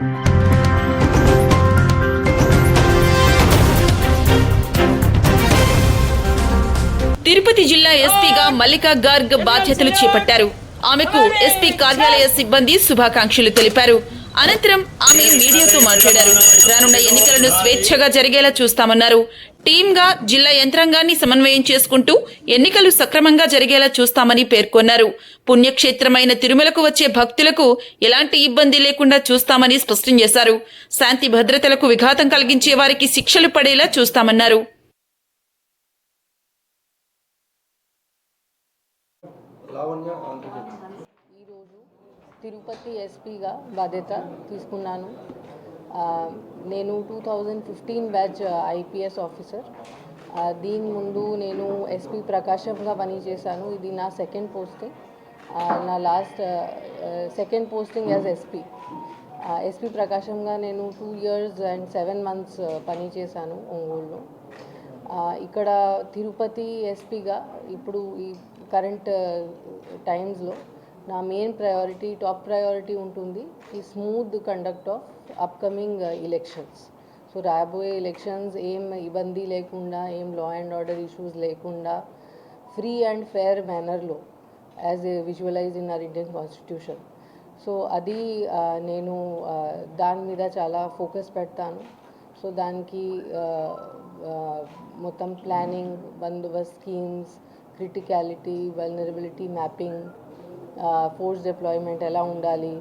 తిరుపతి జిల్లా ఎస్పీగా మల్లికా గార్గ్ బాధ్యతలు చేపట్టారు. ఆమెకు ఎస్పీ కార్యాలయ సిబ్బంది శుభాకాంక్షలు తెలిపారు. అనంతరం ఆమె మీడియాతో మాట్లాడారు. రానున్న ఎన్నికలను స్వేచ్ఛగా జరిగేలా చూస్తామన్నారు. టీంగా జిల్లా యంత్రాంగాన్ని సమన్వయం చేసుకుంటూ ఎన్నికలు సక్రమంగా జరిగేలా చూస్తామని పేర్కొన్నారు. పుణ్యక్షేత్రమైన తిరుమలకు వచ్చే భక్తులకు ఎలాంటి ఇబ్బంది లేకుండా చూస్తామని స్పష్టం చేశారు. శాంతి భద్రతలకు విఘాతం కలిగించే వారికి శిక్షలు పడేలా చూస్తామన్నారు. లావణ్య తిరుపతి ఎస్పీగా బాధ్యత తీసుకున్నాను. నేను two thousand fifteen batch IPS officer. దీని ముందు నేను ఎస్పీ ప్రకాశంగా పనిచేశాను. ఇది నా సెకండ్ పోస్టింగ్. నా last second posting as SP. SP ప్రకాశంగా నేను two years and seven months పనిచేశాను ఒంగోలులో. ఇక్కడ తిరుపతి ఎస్పీగా ఇప్పుడు ఈ కరెంట్ టైమ్స్లో నా మెయిన్ ప్రయారిటీ టాప్ ప్రయారిటీ ఉంటుంది ఈ smooth conduct of upcoming elections so రాబోయే ఎలక్షన్స్ ఏం ఇబ్బంది లేకుండా ఏం లా అండ్ ఆర్డర్ ఇష్యూస్ లేకుండా free and fair మేనర్లో as a visualise in our Indian constitution so అది uh, నేను uh, దాని మీద చాలా ఫోకస్ పెడతాను. సో దానికి uh, మొత్తం planning Bandobast schemes criticality vulnerability mapping force deployment ఎలా ఉండాలి?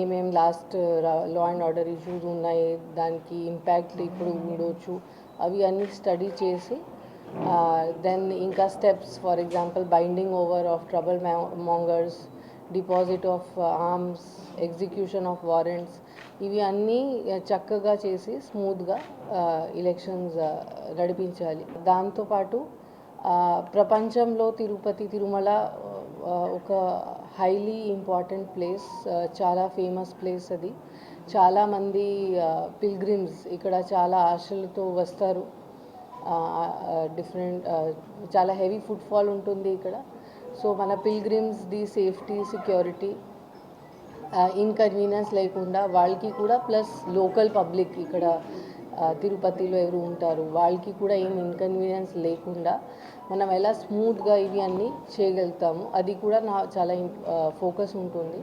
ఏమేం last law and order issues ఉన్నాయి? దానికి ఇంపాక్ట్ ఇప్పుడు ఉండొచ్చు. అవి అన్నీ స్టడీ చేసి దెన్ ఇంకా steps for example binding over of trouble mongers deposit of arms execution of warrants ఇవి అన్నీ చక్కగా చేసి స్మూత్గా ఎలక్షన్స్ నడిపించాలి. దాంతోపాటు ప్రపంచంలో తిరుపతి తిరుమల Uh, ఒక హైలీ ఇంపార్టెంట్ ప్లేస్ చాలా ఫేమస్ ప్లేస్ అది. చాలామంది పిల్గ్రిమ్స్ uh, ఇక్కడ చాలా ఆశలతో వస్తారు. Uh, డిఫరెంట్ చాలా హెవీ ఫుట్ఫాల్ ఉంటుంది ఇక్కడ. సో మన pilgrims the safety security inconvenience లేకుండా వాళ్ళకి కూడా ప్లస్ లోకల్ పబ్లిక్ ఇక్కడ తిరుపతిలో ఎవరు ఉంటారు? వాళ్ళకి కూడా ఏం ఇన్కన్వీనియన్స్ లేకుండా మనం ఎలా స్మూత్గా ఇవి అన్నీ చేయగలుగుతాము? అది కూడా నా చాలా ఫోకస్ ఉంటుంది.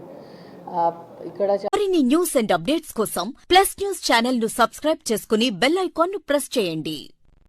ఇక్కడ మరిన్ని న్యూస్ అండ్ అప్డేట్స్ కోసం ప్లస్ న్యూస్ ఛానల్ను సబ్స్క్రైబ్ చేసుకుని బెల్ ఐకాన్ను ప్రెస్ చేయండి.